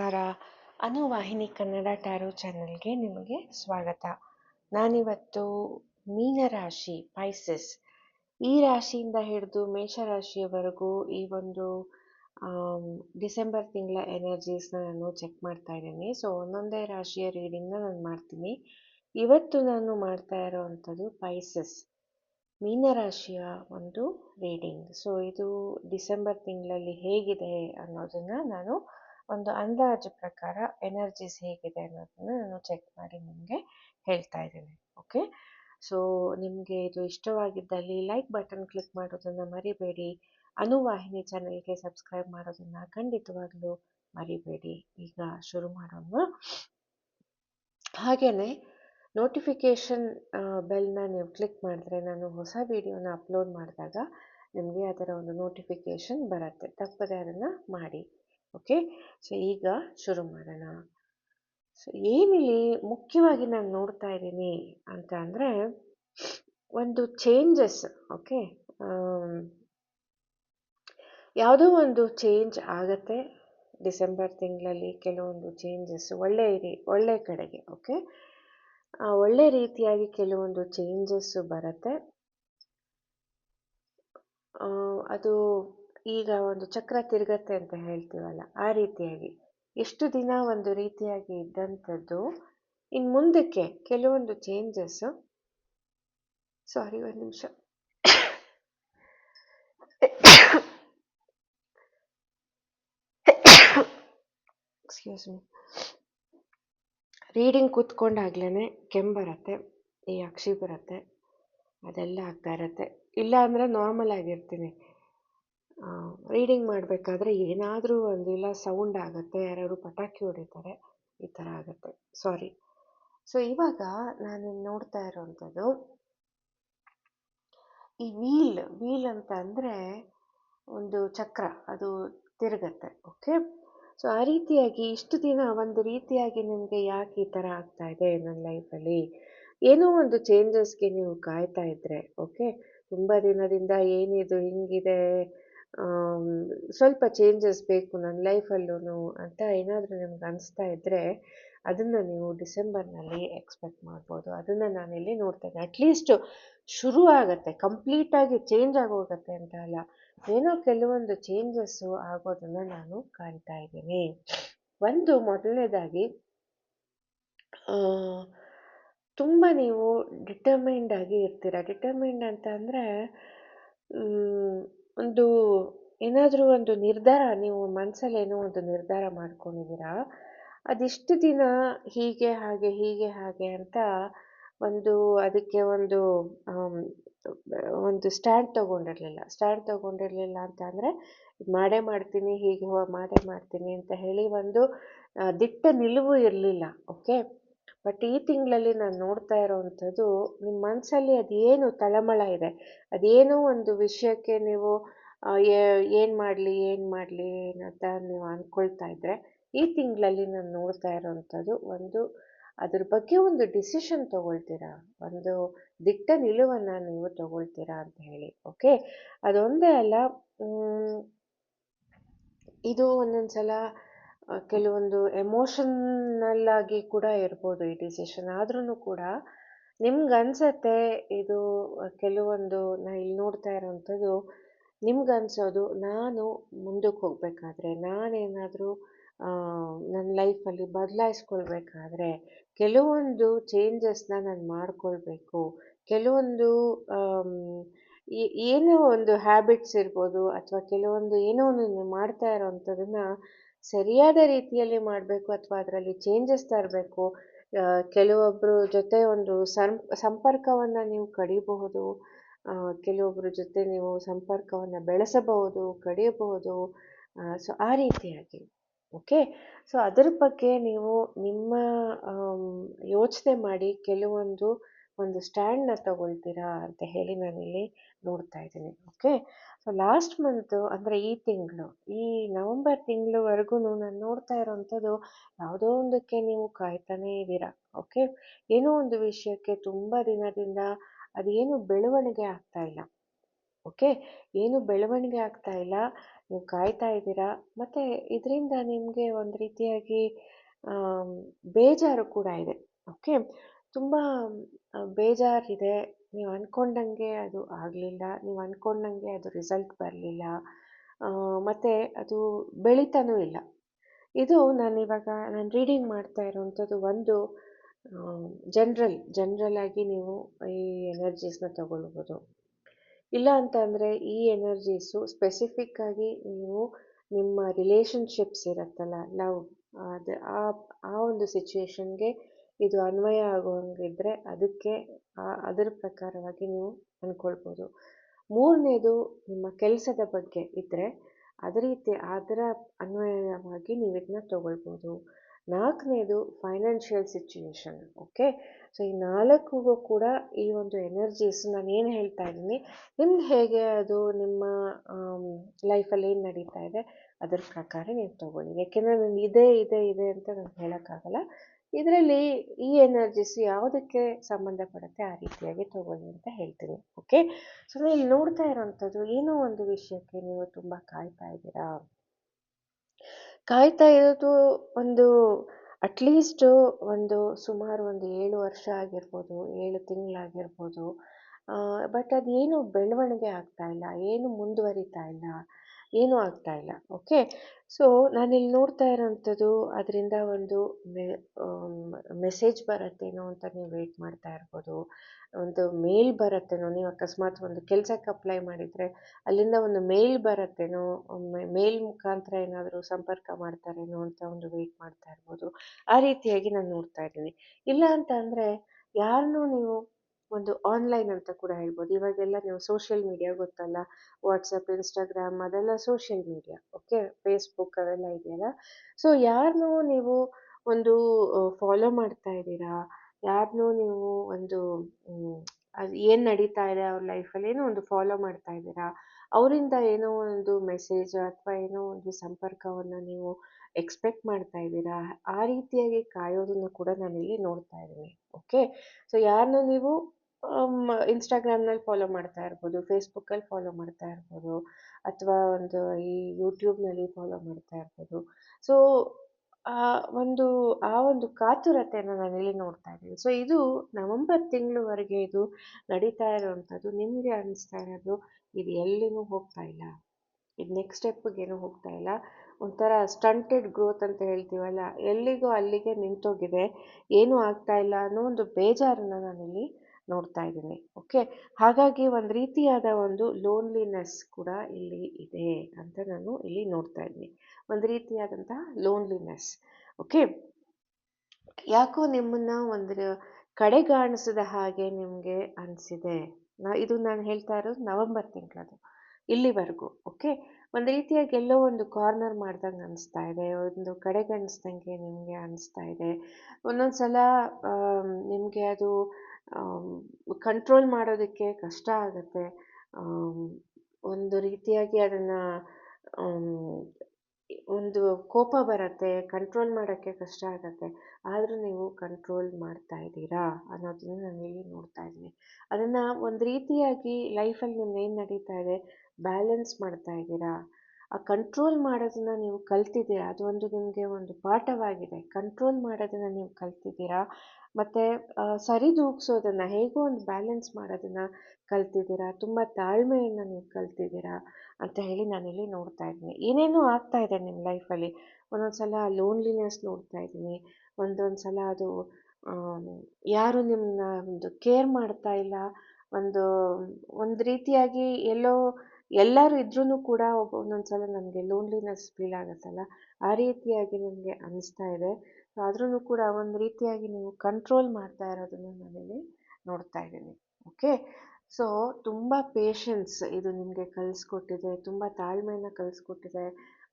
ನಮಸ್ಕಾರ. ಅನುವಾಹಿನಿ ಕನ್ನಡ ಟ್ಯಾರೋ ಚಾನೆಲ್ಗೆ ನಿಮಗೆ ಸ್ವಾಗತ. ನಾನಿವತ್ತು ಮೀನರಾಶಿ ಪೈಸಸ್ ಈ ರಾಶಿಯಿಂದ ಹಿಡಿದು ಮೇಷರಾಶಿಯವರೆಗೂ ಈ ಒಂದು ಡಿಸೆಂಬರ್ ತಿಂಗಳ ಎನರ್ಜೀಸ್ನ ನಾನು ಚೆಕ್ ಮಾಡ್ತಾ ಇದ್ದೀನಿ. ಸೊ, ಒಂದೊಂದೇ ರಾಶಿಯ ರೀಡಿಂಗ್ನ ನಾನು ಮಾಡ್ತೀನಿ. ಇವತ್ತು ನಾನು ಮಾಡ್ತಾ ಇರೋವಂಥದ್ದು ಪೈಸಸ್ ಮೀನರಾಶಿಯ ಒಂದು ರೀಡಿಂಗ್. ಸೊ, ಇದು ಡಿಸೆಂಬರ್ ತಿಂಗಳಲ್ಲಿ ಹೇಗಿದೆ ಅನ್ನೋದನ್ನು ನಾನು ಒಂದು ಅಂದಾಜು ಪ್ರಕಾರ ಎನರ್ಜೀಸ್ ಹೇಗಿದೆ ಅನ್ನೋದನ್ನ ನಾನು ಚೆಕ್ ಮಾಡಿ ನಿಮಗೆ ಹೇಳ್ತಾ ಇದ್ದೀನಿ ಓಕೆ ಸೊ ನಿಮಗೆ ಇದು ಇಷ್ಟವಾಗಿದ್ದಲ್ಲಿ ಲೈಕ್ ಬಟನ್ ಕ್ಲಿಕ್ ಮಾಡೋದನ್ನು ಮರಿಬೇಡಿ. ಅನುವಾಹಿನಿ ಚಾನೆಲ್ಗೆ ಸಬ್ಸ್ಕ್ರೈಬ್ ಮಾಡೋದನ್ನು ಖಂಡಿತವಾಗ್ಲೂ ಮರಿಬೇಡಿ. ಈಗ ಶುರು ಮಾಡೋಣ. ಹಾಗೆಯೇ ನೋಟಿಫಿಕೇಷನ್ ಬೆಲ್ನ ನೀವು ಕ್ಲಿಕ್ ಮಾಡಿದ್ರೆ ನಾನು ಹೊಸ ವಿಡಿಯೋನ ಅಪ್ಲೋಡ್ ಮಾಡಿದಾಗ ನಿಮಗೆ ಅದರ ಒಂದು ನೋಟಿಫಿಕೇಷನ್ ಬರುತ್ತೆ. ತಪ್ಪದೆ ಅದನ್ನು ಮಾಡಿ. ಓಕೆ ಸೊ ಈಗ ಶುರು ಮಾಡೋಣ. ಸೊ ಏನಿಲ್ಲಿ ಮುಖ್ಯವಾಗಿ ನಾನು ನೋಡ್ತಾ ಇದ್ದೀನಿ ಅಂತ ಅಂದರೆ, ಒಂದು ಚೇಂಜಸ್ ಓಕೆ ಯಾವುದೋ ಒಂದು ಚೇಂಜ್ ಆಗತ್ತೆ ಡಿಸೆಂಬರ್ ತಿಂಗಳಲ್ಲಿ ಕೆಲವೊಂದು ಚೇಂಜಸ್ ಒಳ್ಳೆ ರೀ, ಒಳ್ಳೆ ಕಡೆಗೆ ಓಕೆ ಒಳ್ಳೆ ರೀತಿಯಾಗಿ ಕೆಲವೊಂದು ಚೇಂಜಸ್ಸು ಬರುತ್ತೆ. ಅದು ಈಗ ಒಂದು ಚಕ್ರ ತಿರುಗತ್ತೆ ಅಂತ ಹೇಳ್ತೀವಲ್ಲ, ಆ ರೀತಿಯಾಗಿ. ಎಷ್ಟು ದಿನ ಒಂದು ರೀತಿಯಾಗಿ ಇದ್ದಂಥದ್ದು ಇನ್ನು ಮುಂದಕ್ಕೆ ಕೆಲವೊಂದು ಚೇಂಜಸ್ ಸಾರಿ ಒಂದು ನಿಮಿಷ. ಎಕ್ಸ್ಕ್ಯೂಸ್ ಮೀ ರೀಡಿಂಗ್ ಕೂತ್ಕೊಂಡಾಗ್ಲೇ ಕೆಮ್ಮು ಬರುತ್ತೆ, ಈ ಅಕ್ಷಿ ಬರುತ್ತೆ, ಅದೆಲ್ಲ ಆಗ್ತಾ ಇರತ್ತೆ. ಇಲ್ಲ ಅಂದರೆ ನಾರ್ಮಲ್ ಆಗಿರ್ತೀನಿ. ರೀಡಿಂಗ್ ಮಾಡಬೇಕಾದ್ರೆ ಏನಾದರೂ ಒಂದಿಲ್ಲ ಸೌಂಡ್ ಆಗುತ್ತೆ, ಯಾರಾದ್ರು ಪಟಾಕಿ ಹೊಡಿತಾರೆ, ಈ ಥರ ಆಗುತ್ತೆ. ಸಾರಿ ಸೊ ಇವಾಗ ನಾನು ನೋಡ್ತಾ ಇರೋವಂಥದ್ದು ಈ ವೀಲ್ ವೀಲ್ ಅಂತ ಅಂದರೆ ಒಂದು ಚಕ್ರ, ಅದು ತಿರುಗತ್ತೆ ಓಕೆ ಸೊ ಆ ರೀತಿಯಾಗಿ ಇಷ್ಟು ದಿನ ಒಂದು ರೀತಿಯಾಗಿ ನಿಮಗೆ ಯಾಕೆ ಈ ಥರ ಆಗ್ತಾ ಇದೆ ನನ್ನ ಲೈಫಲ್ಲಿ ಏನೋ ಒಂದು ಚೇಂಜಸ್ಗೆ ನೀವು ಕಾಯ್ತಾ ಇದ್ದರೆ ಓಕೆ ತುಂಬ ದಿನದಿಂದ ಏನಿದು, ಹಿಂಗಿದೆ ಸ್ವಲ್ಪ ಚೇಂಜಸ್ ಬೇಕು ನನ್ನ ಲೈಫಲ್ಲೂ ಅಂತ ಏನಾದರೂ ನಿಮ್ಗೆ ಅನಿಸ್ತಾ ಇದ್ದರೆ ಅದನ್ನು ನೀವು ಡಿಸೆಂಬರ್ನಲ್ಲಿ ಎಕ್ಸ್ಪೆಕ್ಟ್ ಮಾಡ್ಬೋದು. ಅದನ್ನು ನಾನಿಲ್ಲಿ ನೋಡ್ತೇನೆ. ಅಟ್ಲೀಸ್ಟ್ ಶುರು ಆಗತ್ತೆ ಕಂಪ್ಲೀಟಾಗಿ ಚೇಂಜ್ ಆಗೋಗತ್ತೆ ಅಂತ ಅಲ್ಲ. ಏನೋ ಕೆಲವೊಂದು ಚೇಂಜಸ್ಸು ಆಗೋದನ್ನು ನಾನು ಕಾಣ್ತಾ ಇದ್ದೀನಿ. ಒಂದು, ಮೊದಲನೇದಾಗಿ ತುಂಬ ನೀವು ಡಿಟರ್ಮೈಂಡ್ ಆಗಿ ಇರ್ತೀರ. ಡಿಟರ್ಮೈಂಡ್ ಅಂತ ಅಂದರೆ ಒಂದು ಏನಾದರೂ ಒಂದು ನಿರ್ಧಾರ, ನೀವು ಮನಸ್ಸಲ್ಲಿ ಏನೋ ಒಂದು ನಿರ್ಧಾರ ಮಾಡ್ಕೊಂಡಿದ್ದೀರಾ? ಅದೆಷ್ಟು ದಿನ ಹೀಗೆ ಹಾಗೆ ಹೀಗೆ ಹಾಗೆ ಅಂತ ಒಂದು ಅದಕ್ಕೆ ಒಂದು ಒಂದು ಸ್ಟ್ಯಾಂಡ್ ತಗೊಂಡಿರಲಿಲ್ಲ. ಸ್ಟ್ಯಾಂಡ್ ತಗೊಂಡಿರಲಿಲ್ಲ ಅಂತ ಅಂದರೆ ಮಾಡೇ ಮಾಡ್ತೀನಿ, ಹೀಗೆ ಮಾಡೇ ಮಾಡ್ತೀನಿ ಅಂತ ಹೇಳಿ ಒಂದು ದಿಟ್ಟ ನಿಲುವು ಇರಲಿಲ್ಲ, ಓಕೆ? ಬಟ್ ಈ ತಿಂಗಳಲ್ಲಿ ನಾನು ನೋಡ್ತಾ ಇರೋವಂಥದ್ದು ನಿಮ್ಮ ಮನಸ್ಸಲ್ಲಿ ಅದೇನು ತಳಮಳ ಇದೆ. ಅದೇನೋ ಒಂದು ವಿಷಯಕ್ಕೆ ನೀವು ಏನು ಮಾಡಲಿ ಏನು ಮಾಡಲಿ ಅಂತ ನೀವು ಅಂದ್ಕೊಳ್ತಾ ಇದ್ದರೆ ಈ ತಿಂಗಳಲ್ಲಿ ನಾನು ನೋಡ್ತಾ ಇರೋವಂಥದ್ದು ಒಂದು ಅದ್ರ ಬಗ್ಗೆ ಒಂದು ಡಿಸಿಷನ್ ತಗೊಳ್ತೀರಾ? ಒಂದು ದಿಟ್ಟ ನಿಲುವನ್ನು ನೀವು ತಗೊಳ್ತೀರಾ ಅಂತ ಹೇಳಿ ಓಕೆ ಅದೊಂದೇ ಅಲ್ಲ ಇದು ಒಂದೊಂದು ಸಲ ಕೆಲವೊಂದು ಎಮೋಷನಲ್ ಆಗಿ ಕೂಡ ಇರ್ಬೋದು ಈ ಡಿಸಿಷನ್ ಆದ್ರೂ ಕೂಡ ನಿಮ್ಗೆ ಅನ್ಸತ್ತೆ ಇದು ಕೆಲವೊಂದು ನಾ ಇಲ್ಲಿ ನೋಡ್ತಾ ಇರೋವಂಥದ್ದು ನಿಮ್ಗೆ ಅನ್ಸೋದು ನಾನು ಮುಂದಕ್ಕೆ ಹೋಗ್ಬೇಕಾದ್ರೆ, ನಾನೇನಾದರೂ ನನ್ನ ಲೈಫಲ್ಲಿ ಬದಲಾಯಿಸ್ಕೊಳ್ಬೇಕಾದ್ರೆ, ಕೆಲವೊಂದು ಚೇಂಜಸ್ನ ನಾನು ಮಾಡ್ಕೊಳ್ಬೇಕು. ಕೆಲವೊಂದು ಏನೋ ಒಂದು ಹ್ಯಾಬಿಟ್ಸ್ ಇರ್ಬೋದು, ಅಥವಾ ಕೆಲವೊಂದು ಏನೋ ಒಂದು ಮಾಡ್ತಾ ಇರೋವಂಥದ್ದನ್ನ ಸರಿಯಾದ ರೀತಿಯಲ್ಲಿ ಮಾಡಬೇಕು ಅಥವಾ ಅದರಲ್ಲಿ ಚೇಂಜಸ್ ತರಬೇಕು ಕೆಲವೊಬ್ಬರು ಜೊತೆ ಒಂದು ಸಂ ಸಂಪರ್ಕವನ್ನು ನೀವು ಕಡಿಬಹುದು ಕೆಲವೊಬ್ಬರ ಜೊತೆ ನೀವು ಸಂಪರ್ಕವನ್ನು ಬೆಳೆಸಬಹುದು, ಕಡಿಯಬಹುದು ಸೊ ಆ ರೀತಿಯಾಗಿ ಓಕೆ ಸೊ ಅದರ ಬಗ್ಗೆ ನೀವು ನಿಮ್ಮ ಯೋಚನೆ ಮಾಡಿ ಕೆಲವೊಂದು ಒಂದು ಸ್ಟ್ಯಾಂಡ್ನ ತಗೊಳ್ತೀರಾ ಅಂತ ಹೇಳಿ ನಾನಿಲ್ಲಿ ನೋಡ್ತಾ ಇದ್ದೀನಿ ಓಕೆ ಸೊ ಲಾಸ್ಟ್ ಮಂತು ಅಂದರೆ ಈ ತಿಂಗಳು, ಈ ನವಂಬರ್ ತಿಂಗಳವರೆಗೂ ನಾನು ನೋಡ್ತಾ ಇರೋವಂಥದ್ದು ಯಾವುದೋ ಒಂದಕ್ಕೆ ನೀವು ಕಾಯ್ತಾನೇ ಇದ್ದೀರಾ ಓಕೆ ಏನೋ ಒಂದು ವಿಷಯಕ್ಕೆ ತುಂಬ ದಿನದಿಂದ ಅದೇನು ಬೆಳವಣಿಗೆ ಆಗ್ತಾ ಇಲ್ಲ ಓಕೆ ಏನು ಬೆಳವಣಿಗೆ ಆಗ್ತಾ ಇಲ್ಲ, ನೀವು ಕಾಯ್ತಾ ಇದ್ದೀರಾ? ಮತ್ತು ಇದರಿಂದ ನಿಮಗೆ ಒಂದು ರೀತಿಯಾಗಿ ಬೇಜಾರು ಕೂಡ ಇದೆ ಓಕೆ ತುಂಬ ಬೇಜಾರಿದೆ. ನೀವು ಅಂದ್ಕೊಂಡಂಗೆ ಅದು ಆಗಲಿಲ್ಲ. ನೀವು ಅಂದ್ಕೊಂಡಂಗೆ ಅದು ರಿಸಲ್ಟ್ ಬರಲಿಲ್ಲ. ಮತ್ತು ಅದು ಬೆಳೀತಾನೂ ಇಲ್ಲ. ಇದು ನಾನಿವಾಗ ನಾನು ರೀಡಿಂಗ್ ಮಾಡ್ತಾ ಇರೋವಂಥದ್ದು ಒಂದು ಜನ್ರಲ್ ಜನ್ರಲ್ ಆಗಿ ನೀವು ಈ ಎನರ್ಜೀಸ್ನ ತಗೊಳ್ಬೋದು. ಇಲ್ಲ ಅಂತ ಅಂದರೆ ಈ ಎನರ್ಜೀಸು ಸ್ಪೆಸಿಫಿಕ್ ಆಗಿ ನೀವು ನಿಮ್ಮ ರಿಲೇಷನ್ಶಿಪ್ಸ್ ಇರುತ್ತಲ್ಲ ಲವ್ ಅದು ಆ ಆ ಒಂದು ಸಿಚುವೇಶನ್ಗೆ ಇದು ಅನ್ವಯ ಆಗುವಂಗಿದ್ರೆ ಅದಕ್ಕೆ ಅದರ ಪ್ರಕಾರವಾಗಿ ನೀವು ಅಂದ್ಕೊಳ್ಬೋದು ಮೂರನೇದು ನಿಮ್ಮ ಕೆಲಸದ ಬಗ್ಗೆ ಇದ್ದರೆ ಅದೇ ರೀತಿ ಅದರ ಅನ್ವಯವಾಗಿ ನೀವು ಇದನ್ನ ತಗೊಳ್ಬೋದು. ನಾಲ್ಕನೇದು ಫೈನಾನ್ಷಿಯಲ್ ಸಿಚುಯೇಷನ್ ಓಕೆ ಸೊ ಈ ನಾಲ್ಕಿಗೂ ಕೂಡ ಈ ಒಂದು ಎನರ್ಜೀಸ್ ನಾನು ಏನು ಹೇಳ್ತಾ ಇದ್ದೀನಿ ನಿಮ್ದು ಹೇಗೆ ಅದು ನಿಮ್ಮ ಲೈಫಲ್ಲಿ ಏನು ನಡೀತಾ ಇದೆ, ಅದರ ಪ್ರಕಾರ ನೀವು ತಗೊಳ್ಳಿ. ಯಾಕೆಂದರೆ ನಾನು ಇದೇ, ಇದೆ ಇದೆ ಅಂತ ನಾನು ಹೇಳೋಕ್ಕಾಗಲ್ಲ. ಇದರಲ್ಲಿ ಈ ಎನರ್ಜೀಸ್ ಯಾವುದಕ್ಕೆ ಸಂಬಂಧಪಡುತ್ತೆ ಆ ರೀತಿಯಾಗಿ ತಗೊಳ್ಳಿ ಅಂತ ಹೇಳ್ತೀನಿ, ಓಕೆ? ಸೊ ಇಲ್ಲಿ ನೋಡ್ತಾ ಇರೋವಂಥದ್ದು ಏನೋ ಒಂದು ವಿಷಯಕ್ಕೆ ನೀವು ತುಂಬ ಕಾಯ್ತಾ ಇದ್ದೀರಾ? ಕಾಯ್ತಾ ಇರೋದು ಒಂದು ಅಟ್ಲೀಸ್ಟ್ ಒಂದು ಸುಮಾರು ಒಂದು ಏಳು ವರ್ಷ ಆಗಿರ್ಬೋದು, ಏಳು ತಿಂಗಳಾಗಿರ್ಬೋದು. ಬಟ್ ಅದೇನು ಬೆಳವಣಿಗೆ ಆಗ್ತಾ ಇಲ್ಲ, ಏನು ಮುಂದುವರಿತಾ ಇಲ್ಲ. ಏನೂ ಆಗ್ತಾ ಇಲ್ಲ. ಓಕೆ? ಸೊ, ನಾನಿಲ್ಲಿ ನೋಡ್ತಾ ಇರೋವಂಥದ್ದು ಅದರಿಂದ ಒಂದು ಮೆಸೇಜ್ ಬರುತ್ತೇನೋ ಅಂತ ನೀವು ವೆಯ್ಟ್ ಮಾಡ್ತಾ ಇರ್ಬೋದು. ಒಂದು ಮೇಲ್ ಬರುತ್ತೇನೋ, ನೀವು ಅಕಸ್ಮಾತ್ ಒಂದು ಕೆಲಸಕ್ಕೆ ಅಪ್ಲೈ ಮಾಡಿದರೆ ಅಲ್ಲಿಂದ ಒಂದು ಮೇಲ್ ಬರುತ್ತೇನೋ ಮೇಲ್ ಮುಖಾಂತರ ಏನಾದರೂ ಸಂಪರ್ಕ ಮಾಡ್ತಾರೇನೋ ಅಂತ ಒಂದು ವೆಯ್ಟ್ ಮಾಡ್ತಾ ಇರ್ಬೋದು. ಆ ರೀತಿಯಾಗಿ ನಾನು ನೋಡ್ತಾ ಇದ್ದೀನಿ. ಇಲ್ಲ ಅಂತ ಅಂದರೆ ಯಾರನ್ನೂ ನೀವು ಒಂದು ಆನ್ಲೈನ್ ಅಂತ ಕೂಡ ಹೇಳ್ಬೋದು. ಇವಾಗೆಲ್ಲ ನೀವು ಸೋಷಿಯಲ್ ಮೀಡಿಯಾ ಗೊತ್ತಲ್ಲ? ವಾಟ್ಸಪ್ ಇನ್ಸ್ಟಾಗ್ರಾಮ್ ಅದೆಲ್ಲ ಸೋಷಿಯಲ್ ಮೀಡಿಯಾ ಓಕೆ ಫೇಸ್ಬುಕ್ ಅವೆಲ್ಲ ಇದೆಯಲ್ಲ? ಸೊ ಯಾರನ್ನೂ ನೀವು ಒಂದು ಫಾಲೋ ಮಾಡ್ತಾ ಇದ್ದೀರಾ? ಯಾರನ್ನೂ ನೀವು ಒಂದು ಅದು ಏನು ನಡೀತಾ ಇದೆ ಅವ್ರ ಲೈಫಲ್ಲಿ ಏನೋ ಒಂದು ಫಾಲೋ ಮಾಡ್ತಾ ಇದ್ದೀರಾ? ಅವರಿಂದ ಏನೋ ಒಂದು ಮೆಸೇಜ್ ಅಥವಾ ಏನೋ ಒಂದು ಸಂಪರ್ಕವನ್ನು ನೀವು ಎಕ್ಸ್ಪೆಕ್ಟ್ ಮಾಡ್ತಾ ಇದ್ದೀರಾ? ಆ ರೀತಿಯಾಗಿ ಕಾಯೋದನ್ನು ಕೂಡ ನಾನಿಲ್ಲಿ ನೋಡ್ತಾ ಇದ್ದೀನಿ ಓಕೆ ಸೊ ಯಾರನ್ನೂ ನೀವು ಇನ್ಸ್ಟಾಗ್ರಾಮ್ನಲ್ಲಿ ಫಾಲೋ ಮಾಡ್ತಾ ಇರ್ಬೋದು ಫೇಸ್ಬುಕ್ಕಲ್ಲಿ ಫಾಲೋ ಮಾಡ್ತಾ ಇರ್ಬೋದು, ಅಥವಾ ಒಂದು ಈ ಯೂಟ್ಯೂಬ್ನಲ್ಲಿ ಫಾಲೋ ಮಾಡ್ತಾ ಇರ್ಬೋದು. ಸೊ ಆ ಒಂದು ಆ ಒಂದು ಕಾತುರತೆಯನ್ನು ನಾನಿಲ್ಲಿ ನೋಡ್ತಾ ಇದ್ದೀನಿ. ಸೊ ಇದು ನವೆಂಬರ್ ತಿಂಗಳವರೆಗೆ ಇದು ನಡೀತಾ ಇರೋವಂಥದ್ದು. ನಿಮಗೆ ಅನಿಸ್ತಾ ಇರೋದು, ಇದು ಎಲ್ಲಿನೂ ಹೋಗ್ತಾ ಇಲ್ಲ. ಇದು ನೆಕ್ಸ್ಟ್ ಸ್ಟೆಪ್‌ಗೇನು ಹೋಗ್ತಾ ಇಲ್ಲ. ಒಂಥರ ಸ್ಟಂಟೆಡ್ ಗ್ರೋತ್ ಅಂತ ಹೇಳ್ತೀವಲ್ಲ, ಎಲ್ಲಿಗೋ ಅಲ್ಲಿಗೆ ನಿಂತೋಗಿದೆ. ಏನೂ ಆಗ್ತಾ ಇಲ್ಲ ಅನ್ನೋ ಒಂದು ಬೇಜಾರನ್ನು ನಾನಿಲ್ಲಿ ನೋಡ್ತಾ ಇದ್ದೀನಿ. ಓಕೆ? ಹಾಗಾಗಿ ಒಂದು ರೀತಿಯಾದ ಒಂದು ಲೋನ್ಲಿನೆಸ್ ಕೂಡ ಇಲ್ಲಿ ಇದೆ ಅಂತ ನಾನು ಇಲ್ಲಿ ನೋಡ್ತಾ ಇದ್ದೀನಿ. ಒಂದು ರೀತಿಯಾದಂತಹ ಲೋನ್ಲಿನೆಸ್ ಓಕೆ? ಯಾಕೋ ನಿಮ್ಮನ್ನು ಒಂದು ಕಡೆಗಾಣಿಸಿದ ಹಾಗೆ ನಿಮಗೆ ಅನಿಸಿದೆ. ನಾ, ಇದು ನಾನು ಹೇಳ್ತಾ ಇರೋದು ನವೆಂಬರ್ ತಿಂಗಳದು, ಇಲ್ಲಿವರೆಗೂ. ಓಕೆ? ಒಂದು ರೀತಿಯಾಗಿ ಎಲ್ಲೋ ಒಂದು ಕಾರ್ನರ್ ಮಾಡ್ದಂಗೆ ಅನಿಸ್ತಾ ಇದೆ, ಒಂದು ಕಡೆಗಣಿಸ್ದಂಗೆ ನಿಮಗೆ ಅನಿಸ್ತಾ ಇದೆ. ಒಂದೊಂದು ಸಲ ನಿಮಗೆ ಅದು ಕಂಟ್ರೋಲ್ ಮಾಡೋದಕ್ಕೆ ಕಷ್ಟ ಆಗುತ್ತೆ. ಒಂದು ರೀತಿಯಾಗಿ ಅದನ್ನು ಒಂದು ಕೋಪ ಬರುತ್ತೆ ಕಂಟ್ರೋಲ್ ಮಾಡೋಕ್ಕೆ ಕಷ್ಟ ಆಗುತ್ತೆ. ಆದರೂ ನೀವು ಕಂಟ್ರೋಲ್ ಮಾಡ್ತಾ ಇದ್ದೀರಾ ಅನ್ನೋದನ್ನು ನಾನು ಇಲ್ಲಿ ನೋಡ್ತಾ ಇದ್ದೀನಿ. ಅದನ್ನು ಒಂದು ರೀತಿಯಾಗಿ ಲೈಫಲ್ಲಿ ನಿಮ್ಗೆ ಏನು ನಡೀತಾ ಇದೆ? ಬ್ಯಾಲೆನ್ಸ್ ಮಾಡ್ತಾ ಇದ್ದೀರಾ? ಆ ಕಂಟ್ರೋಲ್ ಮಾಡೋದನ್ನು ನೀವು ಕಲ್ತಿದ್ದೀರಾ? ಅದು ಒಂದು ನಿಮಗೆ ಒಂದು ಪಾಠವಾಗಿದೆ. ಕಂಟ್ರೋಲ್ ಮಾಡೋದನ್ನು ನೀವು ಕಲ್ತಿದ್ದೀರಾ? ಮತ್ತು ಸರಿದೂಗ್ಸೋದನ್ನು ಹೇಗೋ ಒಂದು ಬ್ಯಾಲೆನ್ಸ್ ಮಾಡೋದನ್ನು ಕಲ್ತಿದ್ದೀರಾ? ತುಂಬ ತಾಳ್ಮೆಯನ್ನು ನೀವು ಕಲ್ತಿದ್ದೀರಾ? ಅಂತ ಹೇಳಿ ನಾನಿಲ್ಲಿ ನೋಡ್ತಾ ಇದ್ದೀನಿ. ಏನೇನೋ ಆಗ್ತಾ ಇದೆ ನಿಮ್ಮ ಲೈಫಲ್ಲಿ ಒಂದೊಂದು ಸಲ ಲೋನ್ಲಿನೆಸ್ ನೋಡ್ತಾ ಇದ್ದೀನಿ. ಒಂದೊಂದು ಸಲ ಅದು ಯಾರು ನಿಮ್ಮನ್ನ ಒಂದು ಕೇರ್ ಮಾಡ್ತಾ ಇಲ್ಲ? ಒಂದು ಒಂದು ರೀತಿಯಾಗಿ ಎಲ್ಲೋ ಎಲ್ಲರೂ ಇದ್ರೂ ಕೂಡ ಒಂದೊಂದ್ಸಲ ಸಲ ನನಗೆ ಲೋನ್ಲಿನೆಸ್ ಫೀಲ್ ಆಗುತ್ತಲ್ಲ? ಆ ರೀತಿಯಾಗಿ ನನಗೆ ಅನಿಸ್ತಾ ಇದೆ. ಆದ್ರೂ ಕೂಡ ಒಂದು ರೀತಿಯಾಗಿ ನೀವು ಕಂಟ್ರೋಲ್ ಮಾಡ್ತಾ ಇರೋದನ್ನು ನಾನಿಲ್ಲಿ ನೋಡ್ತಾ ಇದ್ದೀನಿ. ಓಕೆ ಸೊ ತುಂಬ ಪೇಷನ್ಸ್ ಇದು ನಿಮಗೆ ಕಲಿಸ್ಕೊಟ್ಟಿದೆ, ತುಂಬ ತಾಳ್ಮೆಯನ್ನು ಕಲಿಸ್ಕೊಟ್ಟಿದೆ.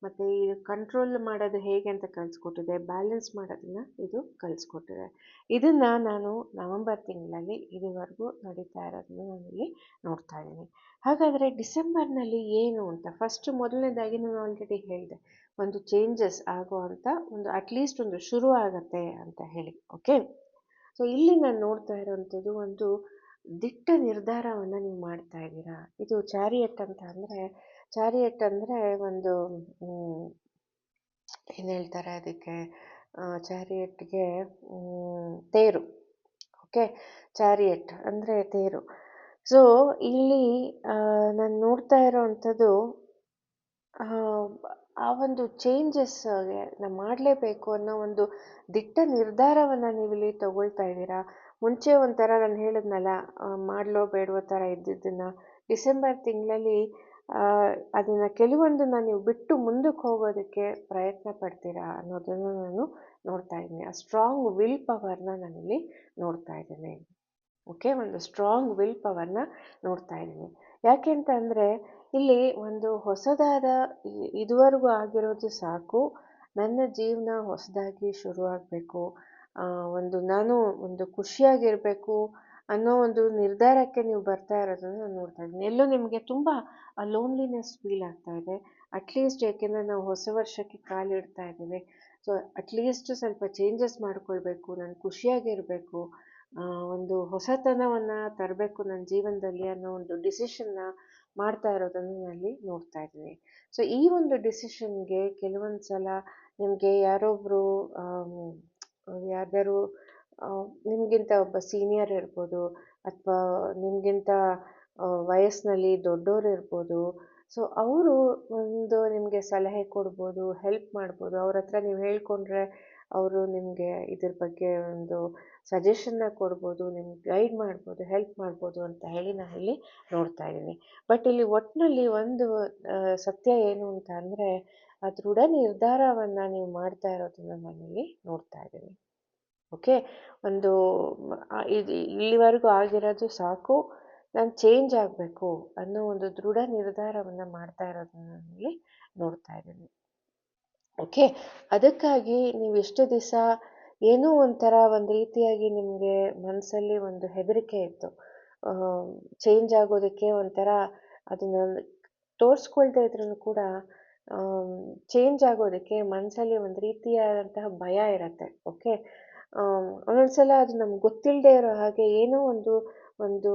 ಮತ್ತು ಇದು ಕಂಟ್ರೋಲ್ ಮಾಡೋದು ಹೇಗೆ ಅಂತ ಕಲಿಸ್ಕೊಟ್ಟಿದೆ ಬ್ಯಾಲೆನ್ಸ್ ಮಾಡೋದನ್ನು ಇದು ಕಲಿಸ್ಕೊಟ್ಟಿದೆ. ಇದನ್ನು ನಾನು ನವಂಬರ್ ತಿಂಗಳಲ್ಲಿ ಇದುವರೆಗೂ ನಡೀತಾ ಇರೋದನ್ನು ಇಲ್ಲಿ ನೋಡ್ತಾ ಇದ್ದೀನಿ. ಹಾಗಾದರೆ ಡಿಸೆಂಬರ್ನಲ್ಲಿ ಏನು ಅಂತ ಫಸ್ಟ್ ಮೊದಲನೇದಾಗಿ ನಾನು ಆಲ್ರೆಡಿ ಹೇಳಿದೆ, ಒಂದು ಚೇಂಜಸ್ ಆಗೋ ಅಂತ, ಒಂದು ಅಟ್ಲೀಸ್ಟ್ ಒಂದು ಶುರು ಆಗತ್ತೆ ಅಂತ ಹೇಳಿ ಓಕೆ ಸೊ ಇಲ್ಲಿ ನಾನು ನೋಡ್ತಾ ಇರೋವಂಥದ್ದು ಒಂದು ದಿಟ್ಟ ನಿರ್ಧಾರವನ್ನು ನೀವು ಮಾಡ್ತಾ ಇದ್ದೀರಾ? ಇದು ಚಾರಿಯಟ್ ಅಂತ ಅಂದರೆ ಚಾರಿಯಟ್ ಅಂದರೆ ಒಂದು ಏನು ಹೇಳ್ತಾರೆ ಅದಕ್ಕೆ? ಚಾರಿಯಟ್ಗೆ ತೇರು. ಓಕೆ? ಚಾರಿಯಟ್ ಅಂದರೆ ತೇರು. ಸೊ ಇಲ್ಲಿ ನಾನು ನೋಡ್ತಾ ಇರೋವಂಥದ್ದು ಆ ಒಂದು ಚೇಂಜಸ್ಗೆ ನಾವು ಮಾಡಲೇಬೇಕು ಅನ್ನೋ ಒಂದು ದಿಟ್ಟ ನಿರ್ಧಾರವನ್ನು ನೀವಿಲ್ಲಿ ತಗೊಳ್ತಾ ಇದ್ದೀರಾ? ಮುಂಚೆ ಒಂಥರ ನಾನು ಹೇಳಿದ್ನಲ್ಲ ಮಾಡಲೋ ಬೇಡವೋ ಥರ ಇದ್ದಿದ್ದನ್ನು. ಡಿಸೆಂಬರ್ ತಿಂಗಳಲ್ಲಿ ಅದನ್ನು ಕೆಲವೊಂದನ್ನು ನೀವು ಬಿಟ್ಟು ಮುಂದಕ್ಕೆ ಹೋಗೋದಕ್ಕೆ ಪ್ರಯತ್ನ ಪಡ್ತೀರಾ ಅನ್ನೋದನ್ನು ನಾನು ನೋಡ್ತಾ ಇದ್ದೀನಿ. ಆ ಸ್ಟ್ರಾಂಗ್ ವಿಲ್ ಪವರ್ನ ನಾನಿಲ್ಲಿ ನೋಡ್ತಾ ಇದ್ದೀನಿ. ಓಕೆ ಒಂದು ಸ್ಟ್ರಾಂಗ್ ವಿಲ್ ಪವರ್ನ ನೋಡ್ತಾ ಇದ್ದೀನಿ. ಯಾಕೆ ಅಂತ ಇಲ್ಲಿ ಒಂದು ಹೊಸದಾದ ಇದುವರೆಗೂ ಆಗಿರೋದು ಸಾಕು. ನನ್ನ ಜೀವನ ಹೊಸದಾಗಿ ಶುರುವಾಗಬೇಕು. ಒಂದು ನಾನು ಒಂದು ಖುಷಿಯಾಗಿರಬೇಕು. ಅನ್ನೋ ಒಂದು ನಿರ್ಧಾರಕ್ಕೆ ನೀವು ಬರ್ತಾ ಇರೋದನ್ನು ನಾನು ನೋಡ್ತಾ ಇದ್ದೀನಿ. ಎಲ್ಲೋ ನಿಮಗೆ ತುಂಬ ಲೋನ್ಲಿನೆಸ್ ಫೀಲ್ ಆಗ್ತಾ ಇದೆ. ಅಟ್ಲೀಸ್ಟ್ ಏಕೆಂದರೆ ನಾವು ಹೊಸ ವರ್ಷಕ್ಕೆ ಕಾಲಿಡ್ತಾ ಇದ್ದೀವಿ. ಸೊ ಅಟ್ಲೀಸ್ಟ್ ಸ್ವಲ್ಪ ಚೇಂಜಸ್ ಮಾಡ್ಕೊಳ್ಬೇಕು, ನಾನು ಖುಷಿಯಾಗಿರಬೇಕು ಒಂದು ಹೊಸತನವನ್ನು ತರಬೇಕು ನನ್ನ ಜೀವನದಲ್ಲಿ ಅನ್ನೋ ಒಂದು ಡಿಸಿಷನ್ನ ಮಾಡ್ತಾ ಇರೋದನ್ನು ನಾನಲ್ಲಿ ನೋಡ್ತಾ ಇದ್ದೀನಿ. ಸೊ ಈ ಒಂದು ಡಿಸಿಷನ್ಗೆ ಕೆಲವೊಂದು ಸಲ ನಿಮಗೆ ಯಾರೊಬ್ಬರು ಯಾರ್ದಾರು ನಿಮಗಿಂತ ಒಬ್ಬ ಸೀನಿಯರ್ ಇರ್ಬೋದು ಅಥವಾ ನಿಮಗಿಂತ ವಯಸ್ಸಿನಲ್ಲಿ ದೊಡ್ಡೋರು ಇರ್ಬೋದು. ಸೊ, ಅವರು ಒಂದು ನಿಮಗೆ ಸಲಹೆ ಕೊಡ್ಬೋದು ಹೆಲ್ಪ್ ಮಾಡ್ಬೋದು. ಅವ್ರ ಹತ್ರ ನೀವು ಹೇಳ್ಕೊಂಡ್ರೆ ಅವರು ನಿಮಗೆ ಇದ್ರ ಬಗ್ಗೆ ಒಂದು ಸಜೆಷನ್ನ ಕೊಡ್ಬೋದು, ನಿಮ್ಗೆ ಗೈಡ್ ಮಾಡ್ಬೋದು ಹೆಲ್ಪ್ ಮಾಡ್ಬೋದು ಅಂತ ಹೇಳಿ ನಾನು ಇಲ್ಲಿ ನೋಡ್ತಾ ಇದ್ದೀನಿ. ಬಟ್ ಇಲ್ಲಿ ಒಟ್ಟಿನಲ್ಲಿ ಒಂದು ಸತ್ಯ ಏನು ಅಂತ ಅಂದರೆ, ಆ ದೃಢ ನಿರ್ಧಾರವನ್ನು ನೀವು ಮಾಡ್ತಾ ಇರೋದನ್ನು ನಾನಿಲ್ಲಿ ನೋಡ್ತಾ ಇದ್ದೀನಿ. ಓಕೆ ಒಂದು ಇದು ಇಲ್ಲಿವರೆಗೂ ಆಗಿರೋದು ಸಾಕು. ನಾನು ಚೇಂಜ್ ಆಗಬೇಕು ಅನ್ನೋ ಒಂದು ದೃಢ ನಿರ್ಧಾರವನ್ನು ಮಾಡ್ತಾ ಇರೋದನ್ನು ನಾನಿಲ್ಲಿ ನೋಡ್ತಾ ಇದ್ದೀನಿ. ಓಕೆ ಅದಕ್ಕಾಗಿ ನೀವು ಎಷ್ಟು ದಿವಸ ಏನೋ ಒಂಥರ ಒಂದು ರೀತಿಯಾಗಿ ನಿಮಗೆ ಮನಸ್ಸಲ್ಲಿ ಒಂದು ಹೆದರಿಕೆ ಇತ್ತು. ಚೇಂಜ್ ಆಗೋದಕ್ಕೆ ಒಂಥರ ಅದನ್ನು ತೋರಿಸ್ಕೊಳ್ತಾ ಇದ್ರೂ ಕೂಡ ಚೇಂಜ್ ಆಗೋದಕ್ಕೆ ಮನಸ್ಸಲ್ಲಿ ಒಂದು ರೀತಿಯಾದಂತಹ ಭಯ ಇರುತ್ತೆ. ಓಕೆ ಒಂದೊಂದ್ಸಲ ಅದು ನಮ್ಗೆ ಗೊತ್ತಿಲ್ಲದೆ ಇರೋ ಹಾಗೆ ಏನೋ ಒಂದು ಒಂದು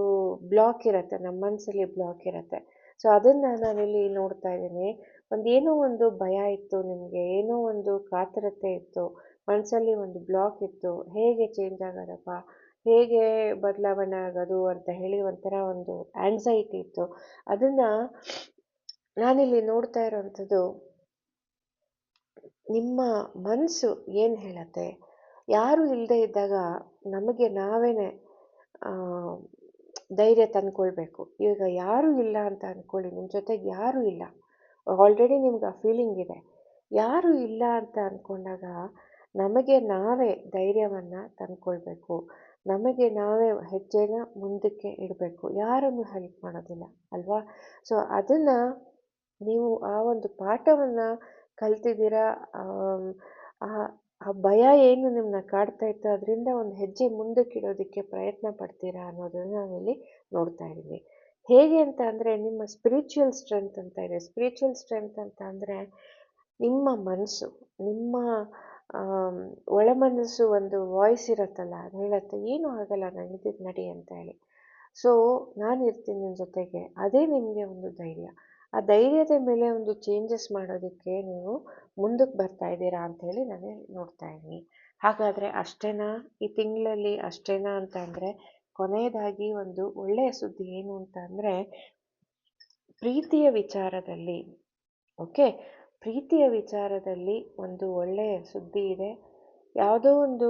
ಬ್ಲಾಕ್ ಇರುತ್ತೆ ನಮ್ಮ ಮನಸ್ಸಲ್ಲಿ ಬ್ಲಾಕ್ ಇರುತ್ತೆ. ಸೊ ಅದನ್ನು ನಾನಿಲ್ಲಿ ನೋಡ್ತಾ ಇದ್ದೀನಿ. ಒಂದು ಏನೋ ಒಂದು ಭಯ ಇತ್ತು ನಿಮಗೆ, ಏನೋ ಒಂದು ಕಾತರತೆ ಇತ್ತು ಮನಸ್ಸಲ್ಲಿ ಒಂದು ಬ್ಲಾಕ್ ಇತ್ತು, ಹೇಗೆ ಚೇಂಜ್ ಆಗೋದಪ್ಪ, ಹೇಗೆ ಬದಲಾವಣೆ ಆಗೋದು ಅಂತ ಹೇಳಿ ಒಂಥರ ಒಂದು ಆ್ಯನ್ಸೈಟಿ ಇತ್ತು. ಅದನ್ನು ನಾನಿಲ್ಲಿ ನೋಡ್ತಾ ಇರೋವಂಥದ್ದು ನಿಮ್ಮ ಮನಸ್ಸು ಏನು ಹೇಳತ್ತೆ? ಯಾರು ಇಲ್ಲದೆ ಇದ್ದಾಗ ನಮಗೆ ನಾವೇ ಧೈರ್ಯ ತಂದ್ಕೊಳ್ಬೇಕು. ಈಗ ಯಾರೂ ಇಲ್ಲ ಅಂತ ಅಂದ್ಕೊಳ್ಳಿ ನಿಮ್ಮ ಜೊತೆಗೆ ಯಾರೂ ಇಲ್ಲ. ಆಲ್ರೆಡಿ ನಿಮ್ಗೆ ಆ ಫೀಲಿಂಗ್ ಇದೆ. ಯಾರೂ ಇಲ್ಲ ಅಂತ ಅಂದ್ಕೊಂಡಾಗ ನಮಗೆ ನಾವೇ ಧೈರ್ಯವನ್ನು ತಂದ್ಕೊಳ್ಬೇಕು. ನಮಗೆ ನಾವೇ ಹೆಜ್ಜೆನ ಮುಂದಕ್ಕೆ ಇಡಬೇಕು. ಯಾರನ್ನು ಹೆಲ್ಪ್ ಮಾಡೋದಿಲ್ಲ, ಅಲ್ವಾ? ಸೊ ಅದನ್ನು ನೀವು ಆ ಒಂದು ಪಾಠವನ್ನು ಕಲ್ತಿದ್ದೀರಾ? ಆ ಭಯ ಏನು ನಿಮ್ಮನ್ನ ಕಾಡ್ತಾ ಇತ್ತು ಅದರಿಂದ ಒಂದು ಹೆಜ್ಜೆ ಮುಂದಕ್ಕಿಡೋದಕ್ಕೆ ಪ್ರಯತ್ನ ಪಡ್ತೀರಾ ಅನ್ನೋದನ್ನು ನಾವಿಲ್ಲಿ ನೋಡ್ತಾ ಇದ್ದೀವಿ. ಹೇಗೆ ಅಂತ ಅಂದರೆ ನಿಮ್ಮ ಸ್ಪಿರಿಚುವಲ್ ಸ್ಟ್ರೆಂತ್ ಅಂತ ಇದೆ. ಸ್ಪಿರಿಚುವಲ್ ಸ್ಟ್ರೆಂತ್ ಅಂತ ಅಂದರೆ ನಿಮ್ಮ ಮನಸ್ಸು, ನಿಮ್ಮ ಒಳ ಮನಸ್ಸು ಒಂದು ವಾಯ್ಸ್ ಇರುತ್ತಲ್ಲ, ಅದು ಹೇಳುತ್ತೆ, ಏನೂ ಆಗಲ್ಲ ನಡೀತಿದ್ದು ನಡಿ ಅಂತ ಹೇಳಿ. ಸೊ ನಾನು ಇರ್ತೀನಿ ನಿಮ್ಮ ಜೊತೆಗೆ, ಅದೇ ನಿಮಗೆ ಒಂದು ಧೈರ್ಯ. ಆ ಧೈರ್ಯದ ಮೇಲೆ ಒಂದು ಚೇಂಜಸ್ ಮಾಡೋದಕ್ಕೆ ನೀವು ಮುಂದಕ್ಕೆ ಬರ್ತಾ ಇದ್ದೀರಾ ಅಂತ ಹೇಳಿ ನಾನು ನೋಡ್ತಾ ಇದ್ದೀನಿ. ಹಾಗಾದರೆ ಅಷ್ಟೇನಾ? ಈ ತಿಂಗಳಲ್ಲಿ ಅಷ್ಟೇನಾ ಅಂತ ಅಂದರೆ ಕೊನೆಯದಾಗಿ ಒಂದು ಒಳ್ಳೆಯ ಸುದ್ದಿ ಏನು ಅಂತ ಅಂದರೆ ಪ್ರೀತಿಯ ವಿಚಾರದಲ್ಲಿ, ಓಕೆ? ಪ್ರೀತಿಯ ವಿಚಾರದಲ್ಲಿ ಒಂದು ಒಳ್ಳೆಯ ಸುದ್ದಿ ಇದೆ. ಯಾವುದೋ ಒಂದು,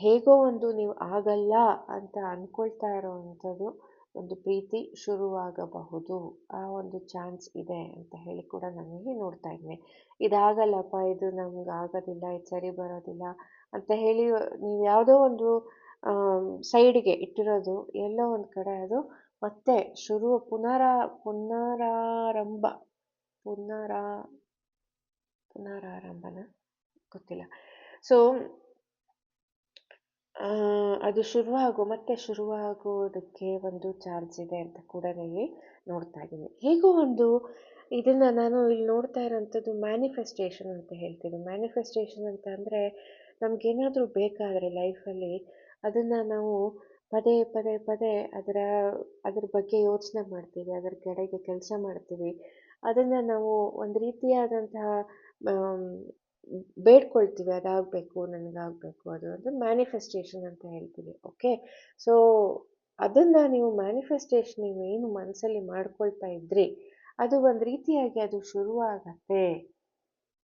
ಹೇಗೋ ಒಂದು ನೀವು ಆಗಲ್ಲ ಅಂತ ಅಂದ್ಕೊಳ್ತಾ ಇರೋವಂಥದ್ದು ಒಂದು ಪ್ರೀತಿ ಶುರುವಾಗಬಹುದು. ಆ ಒಂದು ಚಾನ್ಸ್ ಇದೆ ಅಂತ ಹೇಳಿ ಕೂಡ ನನಗೆ ನೋಡ್ತಾ ಇದ್ದೀನಿ ಇದಾಗಲ್ಲಪ್ಪ, ಇದು ನಮ್ಗೆ ಆಗೋದಿಲ್ಲ, ಇದು ಸರಿ ಬರೋದಿಲ್ಲ ಅಂತ ಹೇಳಿ ನೀವು ಯಾವುದೋ ಒಂದು ಸೈಡ್ಗೆ ಇಟ್ಟಿರೋದು ಎಲ್ಲೋ ಒಂದು ಕಡೆ ಅದು ಮತ್ತೆ ಶುರು, ಪುನರ, ಪುನರಾರಂಭ, ಪುನರ, ಪುನರಾರಂಭನ ಗೊತ್ತಿಲ್ಲ. ಸೊ ಅದು ಶುರುವಾಗೋ, ಮತ್ತೆ ಶುರುವಾಗೋದಕ್ಕೆ ಒಂದು ಚಾರ್ಜ್ ಇದೆ ಅಂತ ಕೂಡ ಇಲ್ಲಿ ನೋಡ್ತಾ ಇದ್ದೀನಿ ಹೇಗೋ ಒಂದು ಇದನ್ನು ನಾನು ಇಲ್ಲಿ ನೋಡ್ತಾ ಇರೋಂಥದ್ದು ಮ್ಯಾನಿಫೆಸ್ಟೇಷನ್ ಅಂತ ಹೇಳ್ತೀವಿ. ಮ್ಯಾನಿಫೆಸ್ಟೇಷನ್ ಅಂತ ಅಂದರೆ ನಮಗೇನಾದರೂ ಬೇಕಾದರೆ ಲೈಫಲ್ಲಿ ಅದನ್ನು ನಾವು ಪದೇ ಪದೇ ಪದೇ ಅದರ, ಅದ್ರ ಬಗ್ಗೆ ಯೋಚನೆ ಮಾಡ್ತೀವಿ, ಅದರ ಕಡೆಗೆ ಕೆಲಸ ಮಾಡ್ತೀವಿ ಅದನ್ನು ನಾವು ಒಂದು ರೀತಿಯಾದಂತಹ ಬೇಡ್ಕೊಳ್ತೀವಿ, ಅದಾಗಬೇಕು, ನನಗಾಗಬೇಕು, ಅದು ಅದು ಮ್ಯಾನಿಫೆಸ್ಟೇಷನ್ ಅಂತ ಹೇಳ್ತೀವಿ ಓಕೆ ಸೊ ಅದನ್ನು ನೀವು ಮ್ಯಾನಿಫೆಸ್ಟೇಷನ್ ನೀವು ಏನು ಮನಸ್ಸಲ್ಲಿ ಮಾಡ್ಕೊಳ್ತಾ ಇದ್ರಿ, ಅದು ಒಂದು ರೀತಿಯಾಗಿ ಅದು ಶುರುವಾಗತ್ತೆ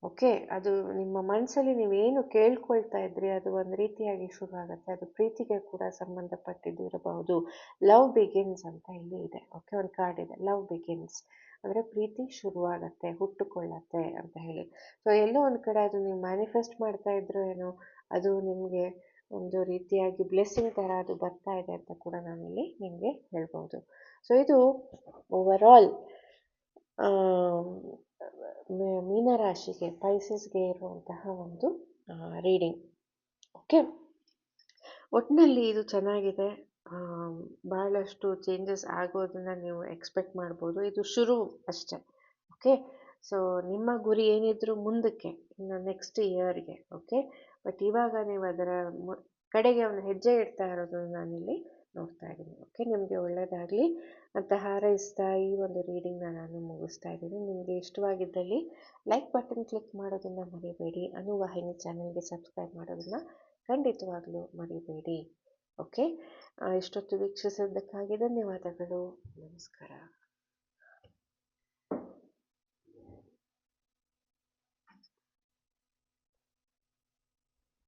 ಓಕೆ ಅದು ನಿಮ್ಮ ಮನಸ್ಸಲ್ಲಿ ನೀವೇನು ಕೇಳ್ಕೊಳ್ತಾ ಇದ್ರಿ, ಅದು ಒಂದು ರೀತಿಯಾಗಿ ಶುರು ಆಗುತ್ತೆ ಅದು ಪ್ರೀತಿಗೆ ಕೂಡ ಸಂಬಂಧಪಟ್ಟಿದ್ದು ಇರಬಹುದು. ಲವ್ ಬಿಗಿನ್ಸ್ ಅಂತ ಇಲ್ಲಿ ಇದೆ ಓಕೆ ಒಂದು ಕಾರ್ಡ್ ಇದೆ ಲವ್ ಬಿಗಿನ್ಸ್ ಅಂದರೆ ಪ್ರೀತಿ ಶುರುವಾಗತ್ತೆ, ಹುಟ್ಟುಕೊಳ್ಳತ್ತೆ ಅಂತ ಹೇಳಿ. ಸೊ ಎಲ್ಲೋ ಒಂದು ಕಡೆ ಅದು ನೀವು ಮ್ಯಾನಿಫೆಸ್ಟ್ ಮಾಡ್ತಾ ಇದ್ರು ಏನೋ, ಅದು ನಿಮಗೆ ಒಂದು ರೀತಿಯಾಗಿ ಬ್ಲೆಸ್ಸಿಂಗ್ ಥರ ಅದು ಬರ್ತಾ ಇದೆ ಅಂತ ಕೂಡ ನಾನಿಲ್ಲಿ ನಿಮಗೆ ಹೇಳ್ಬೋದು. ಸೊ ಇದು ಓವರಾಲ್ ಮೀನರಾಶಿಗೆ ಪೈಸಸ್ಗೆ ಇರುವಂತಹ ಒಂದು ರೀಡಿಂಗ್ ಓಕೆ ಒಟ್ಟಿನಲ್ಲಿ ಇದು ಚೆನ್ನಾಗಿದೆ. ಭಾಳಷ್ಟು ಚೇಂಜಸ್ ಆಗೋದನ್ನು ನೀವು ಎಕ್ಸ್ಪೆಕ್ಟ್ ಮಾಡ್ಬೋದು. ಇದು ಶುರು ಅಷ್ಟೆ ಓಕೆ ಸೊ ನಿಮ್ಮ ಗುರಿ ಏನಿದ್ರು ಮುಂದಕ್ಕೆ, ಇನ್ನು ನೆಕ್ಸ್ಟ್ ಇಯರ್ಗೆ ಓಕೆ ಬಟ್ ಇವಾಗ ನೀವು ಅದರ ಕಡೆಗೆ ಒಂದು ಹೆಜ್ಜೆ ಇಡ್ತಾ ಇರೋದನ್ನು ನಾನಿಲ್ಲಿ ನೋಡ್ತಾ ಇದ್ದೀನಿ ಓಕೆ ನಿಮಗೆ ಒಳ್ಳೆಯದಾಗಲಿ ಅಂತ ಹಾರೈಸ್ತಾ ಈ ಒಂದು ರೀಡಿಂಗ್ನ ನಾನು ಮುಗಿಸ್ತಾ ಇದ್ದೀನಿ. ನಿಮಗೆ ಇಷ್ಟವಾಗಿದ್ದಲ್ಲಿ ಲೈಕ್ ಬಟನ್ ಕ್ಲಿಕ್ ಮಾಡೋದನ್ನು ಮರಿಬೇಡಿ. ಅನುವಾಹಿನಿ ಚಾನಲ್ಗೆ ಸಬ್ಸ್ಕ್ರೈಬ್ ಮಾಡೋದನ್ನು ಖಂಡಿತವಾಗ್ಲೂ ಮರಿಬೇಡಿ ಓಕೆ ಇಷ್ಟೊತ್ತು ವೀಕ್ಷಿಸಿದ್ದಕ್ಕಾಗಿ ಧನ್ಯವಾದಗಳು. ನಮಸ್ಕಾರ.